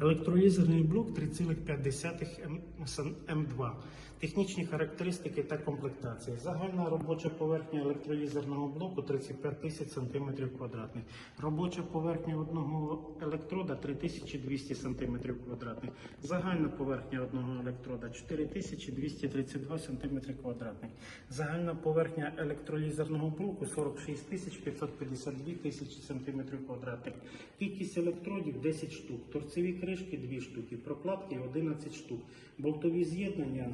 Електролізерний блок 3,5 М2. Технічні характеристики та комплектації. Загальна робоча поверхня електролізерного блоку 35 тисяч см квадратних. Робоча поверхня одного електрода 3200 см квадратних. Загальна поверхня одного електрода 4232 см квадратних. Загальна поверхня електролізерного блоку 46 552 тисячі см квадратних. Кількість електродів 10 штук. Торцеві кришки 2 штуки. Прокладки 11 штук. Болтові з'єднання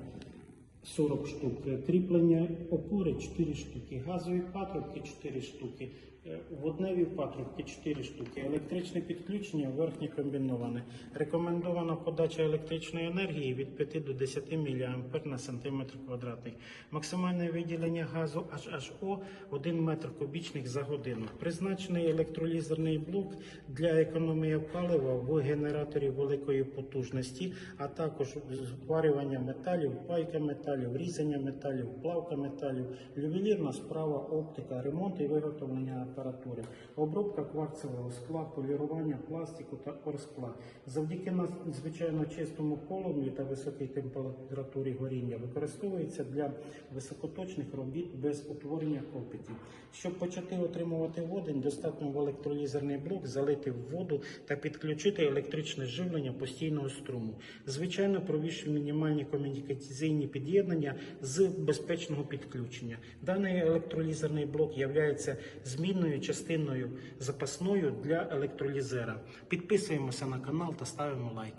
40 штук, Е, кріплення опори 4 штуки, газові патрубки 4 штуки, е, водневі патрубки 4 штуки, електричне підключення верхнє комбіноване. Рекомендована подача електричної енергії від 5 до 10 мА на сантиметр квадратний. Максимальне виділення газу HHO 1 метр кубічних за годину. Призначений електролізерний блок для економії палива в генераторі великої потужності, а також зварювання металів, пайка металів, різання металів, плавка металів, ювелірна справа, оптика, ремонт і виготовлення апаратури, обробка кварцевого скла, полірування пластику та орскла. Завдяки надзвичайно чистому полум'ю та високій температурі горіння використовується для високоточних робіт без утворення копітів. Щоб почати отримувати водень, достатньо в електролізерний блок залити в воду та підключити електричне живлення постійного струму. Звичайно, провівши мінімальні комунікаційні під'єднання з безпечного підключення. Даний електролізерний блок є змінною частиною запасною для електролізера. Підписуємося на канал та ставимо лайк.